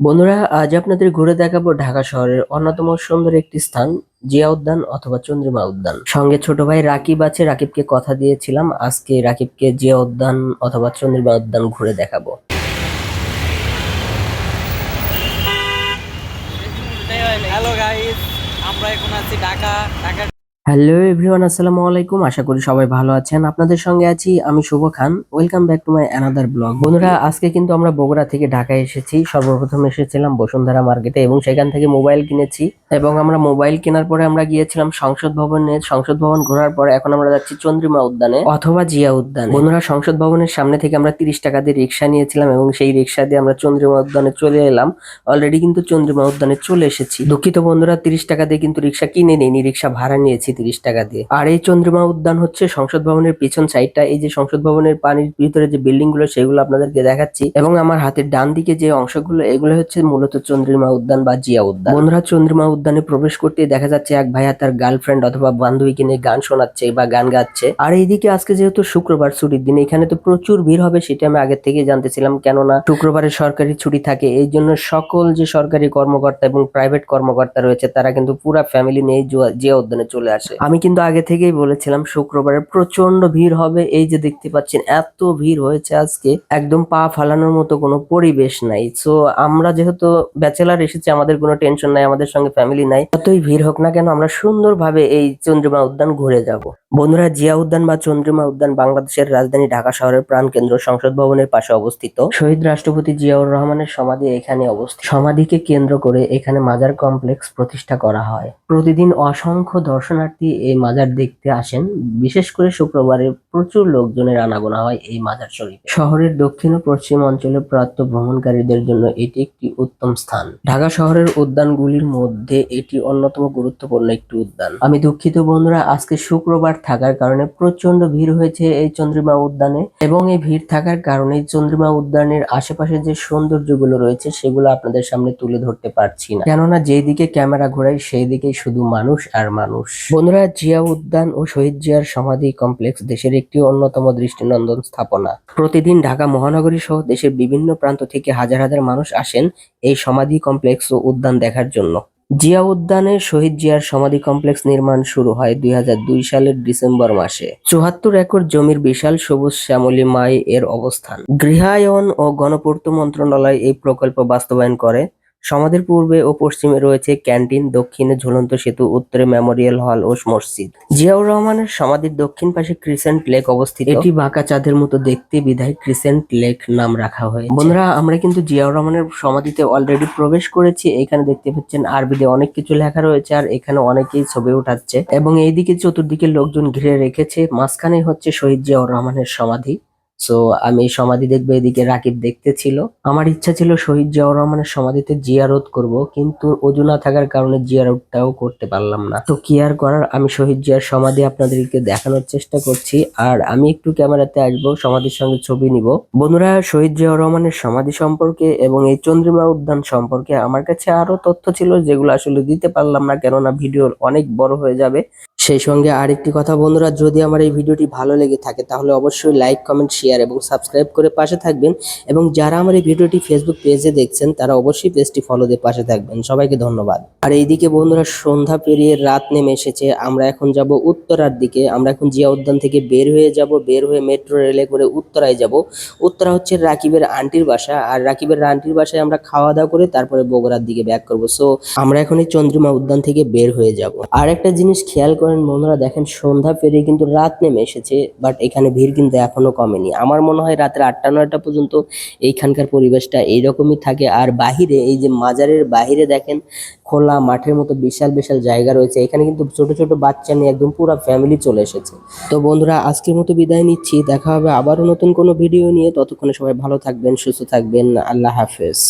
বন্ধুরা, আজ আপনাদের ঘুরে দেখাবো ঢাকা শহরের অন্যতম সুন্দর একটি স্থান জিয়া উদ্যান অথবা চন্দ্রিমা উদ্যান। সঙ্গে ছোট ভাই রাকিব আছে, রাকিবকে কথা দিয়েছিলাম, আজকে রাকিবকে জিয়া উদ্যান অথবা চন্দ্রিমা উদ্যান ঘুরে দেখাবো। আমরা এখন আছি ঢাকা ঢাকা হ্যালো এভরিওয়ান, আসসালামু আলাইকুম। আশা করি সবাই ভালো আছেন। আপনাদের সঙ্গে আছি আমি Shubho Khan. Welcome back to my another blog বন্ধুরা, আজকে কিন্তু আমরা বগুড়া থেকে ঢাকায় এসেছি। সর্বপ্রথম এসেছিলাম বসুন্ধরা মার্কেটে এবং সেখান থেকে মোবাইল কিনেছি এবং আমরা মোবাইল কেনার পরে আমরা গিয়েছিলাম সংসদ ভবনে সংসদ ভবন ঘোরার পরে এখন আমরা যাচ্ছি চন্দ্রিমা উদ্যানে অথবা জিয়া উদ্যানে। বন্ধুরা, সংসদ ভবনের সামনে থেকে আমরা তিরিশ টাকা দিয়ে রিক্সা নিয়েছিলাম এবং সেই রিক্সা দিয়ে আমরা চন্দ্রিমা উদ্যানে চলে এলাম। অলরেডি কিন্তু চন্দ্রিমা উদ্যানে চলে এসেছি। দুঃখিত বন্ধুরা, তিরিশ টাকা দিয়ে কিন্তু রিক্সা কিনে নিইনি। রিক্সা ভাড়া নিয়েছি তিরিশ টাকা দিয়ে। আর এই চন্দ্রমা উদ্যান হচ্ছে সংসদ ভবনের পিছন সাইডটা। এই যে সংসদ ভবনের পানির ভিতরে যে বিল্ডিংগুলো, সেগুলো আপনাদেরকে দেখাচ্ছি। এবং আমার হাতের ডান দিকে যে অংশগুলো, এগুলো হচ্ছে মূলত চন্দ্রিমা উদ্যান বা জিয়া উদ্যান। বন্ধুরা, চন্দ্রিমা উদ্যানে প্রবেশ করতে দেখা যাচ্ছে এক ভাইয়া তার গার্লফ্রেন্ড অথবা বান্ধবীকে নিয়ে গান শোনাচ্ছে বা গান গাচ্ছে। আর এইদিকে আজকে যেহেতু শুক্রবার ছুটির দিন, এখানে তো প্রচুর ভিড় হবে, সেটা আমি আগে থেকে জানতেছিলাম। কেননা শুক্রবারে সরকারি ছুটি থাকে, এই জন্য সকল যে সরকারি কর্মকর্তা এবং প্রাইভেট কর্মকর্তা রয়েছে, তারা কিন্তু পুরা ফ্যামিলি নিয়ে জুয়া- জিয়া উদ্যানে চলে আসে। আমি কিন্তু আগে থেকেই বলেছিলাম, শুক্রবারে প্রচণ্ড ভিড় হবে। এই যে দেখতে পাচ্ছেন, এত ভিড় হয়েছে আজকে। একদম পা ফালানোর মতো কোনো পরিবেশ নাই। সো আমরা যেহেতু ব্যাচেলার এসেছি, আমাদের কোনো টেনশন নাই, আমাদের সঙ্গে ফ্যামিলি নাই। যতই ভিড় হোক না কেন, আমরা সুন্দরভাবে এই চন্দ্রিমা উদ্যান ঘুরে যাব। বন্ধুরা, জিয়া উদ্যান বা চন্দ্রিমা উদ্যান বাংলাদেশের রাজধানী ঢাকা শহরের প্রাণকেন্দ্র সংসদ ভবনের পাশে অবস্থিত। শহীদ রাষ্ট্রপতি জিয়াউর রহমানের সমাধি এখানে অবস্থিত। সমাধিকে কেন্দ্র করে এখানে মাজার কমপ্লেক্স প্রতিষ্ঠা করা হয়। প্রতিদিন অসংখ্য দর্শনার্থী এই মাজার দেখতে আসেন। বিশেষ করে শুক্রবারে প্রচুর লোকজনের আনাগোনা হয় এই মাজার শরীফে। শহরের দক্ষিণ ও পশ্চিম অঞ্চলে প্রাপ্ত ভ্রমণকারীদের জন্য এটি একটি উত্তম স্থান। ঢাকা শহরের উদ্যানগুলির মধ্যে এটি অন্যতম গুরুত্বপূর্ণ একটি উদ্যান। আমি দুঃখিত বন্ধুরা, আজকে শুক্রবার থাকার কারণে প্রচণ্ড ভিড় হয়েছে এই চন্দ্রিমা উদ্যানে এবং এই ভিড় থাকার কারণে চন্দ্রিমা উদ্যানের আশেপাশে যে সৌন্দর্যগুলো রয়েছে সেগুলো আপনাদের সামনে তুলে ধরতে পারছি না। কেননা যেদিকে ক্যামেরা ঘোরাই সেই দিকেই শুধু মানুষ আর মানুষ। বন্ধুরা, জিয়া উদ্যান ও শহীদ জিয়ার সমাধি কমপ্লেক্স দেশের একটি অন্যতম দৃষ্টিনন্দন স্থাপনা। প্রতিদিন ঢাকা মহানগরী সহ দেশের বিভিন্ন প্রান্ত থেকে হাজার হাজার মানুষ আসেন এই সমাধি কমপ্লেক্স ও উদ্যান দেখার জন্য। জিয়া উদ্যানে শহীদ জিয়ার সমাধি কমপ্লেক্স নির্মাণ শুরু হয় দুই হাজার দুই সালের ডিসেম্বর মাসে। চুয়াত্তর একর জমির বিশাল সবুজ শ্যামলিমায় এর অবস্থান। গৃহায়ন ও গণপূর্ত মন্ত্রণালয় এই প্রকল্প বাস্তবায়ন করে। সমাধির পূর্বে ও পশ্চিমে রয়েছে ক্যান্টিন, দক্ষিণে ঝুলন্ত সেতু, উত্তরে মেমোরিয়াল হল ও মসজিদ। জিয়াউর রহমানের সমাধির দক্ষিণ পাশে ক্রিসেন্ট লেক অবস্থিত। এটি বাঁকা চাঁদের মতো দেখতে বিধায় ক্রিসেন্ট লেক নাম রাখা হয় বন্ধুরা, আমরা কিন্তু জিয়াউর রহমানের সমাধিতে অলরেডি প্রবেশ করেছি। এখানে দেখতে পাচ্ছেন আরবিতে অনেক কিছু লেখা রয়েছে আর এখানে অনেকেই ছবি উঠাচ্ছে। এবং এইদিকে চতুর্দিকে লোকজন ঘিরে রেখেছে। মাঝখানে হচ্ছে শহীদ জিয়াউর রহমানের সমাধি। সো আমি সমাধি দেখব এদিকে রাকিব দেখতে ছিল আমার ইচ্ছা ছিল শহীদ জিয়াউর রহমানের সমাধিতে জিয়ারত করব, কিন্তু অজু না থাকার কারণে জিয়ারতটাও করতে পারলাম না। তো কি আর করার? আমি শহীদ জিয়ার সমাধি আপনাদেরকে দেখানোর চেষ্টা করছি, আর আমি একটু ক্যামেরাতে আসব, সমাধির সঙ্গে ছবি নিব। বন্ধুরা, শহীদ জিয়াউর রহমানের সমাধি সম্পর্কে এবং এই চন্দ্রিমা উদ্যান সম্পর্কে আমার কাছে আরও তথ্য ছিল, যেগুলো আসলে দিতে পারলাম না, কেননা ভিডিও অনেক বড় হয়ে যাবে। সেই সঙ্গে আরেকটি কথা বন্ধুরা, যদি আমার এই ভিডিওটি ভালো লেগে থাকে, তাহলে অবশ্যই লাইক কমেন্ট শেয়ার এবং সাবস্ক্রাইব করে পাশে থাকবেন। এবং যারা আমার এই ভিডিওটি ফেসবুক পেজে দেখছেন, তারা অবশ্যই পেজটি ফলো দিয়ে পাশে থাকবেন। সবাইকে ধন্যবাদ। আর এইদিকে বন্ধুরা, সন্ধ্যা পেরিয়ে রাত নেমে এসেছে। আমরা এখন যাব উত্তরার দিকে। আমরা এখন জিয়া উদ্যান থেকে বের হয়ে যাব, বের হয়ে মেট্রো রেলে করে উত্তরায় যাব। উত্তরা হচ্ছে রাকিবের আন্টির বাসা। আর রাকিবের আন্টির বাসায় আমরা খাওয়া দাওয়া করে তারপরে বগুড়ার দিকে ব্যাক করব। সো আমরা এখন এই চন্দ্রিমা উদ্যান থেকে বের হয়ে যাব। আর একটা জিনিস খেয়াল করেন বন্ধুরা দেখেন, সন্ধ্যা পেরিয়ে কিন্তু রাত নেমে এসেছে বাট এখানে ভিড় কিন্তু এখনও কমেনি। আমার মনে হয় রাত্রে আটটা, নয়টা পর্যন্ত এইখানকার পরিবেশটা এইরকমই থাকে। আর বাহিরে, এই যে মাজারের বাহিরে দেখেন, খোলা মাঠের মতো বিশাল বিশাল জায়গা রয়েছে। এখানে কিন্তু ছোট ছোট বাচ্চা নিয়ে একদম পুরো ফ্যামিলি চলে এসেছে। তো বন্ধুরা, আজকের মতো বিদায় নিচ্ছি। দেখা হবে আবারও নতুন কোনো ভিডিও নিয়ে। ততক্ষণে সবাই ভালো থাকবেন, সুস্থ থাকবেন। আল্লাহ হাফেজ।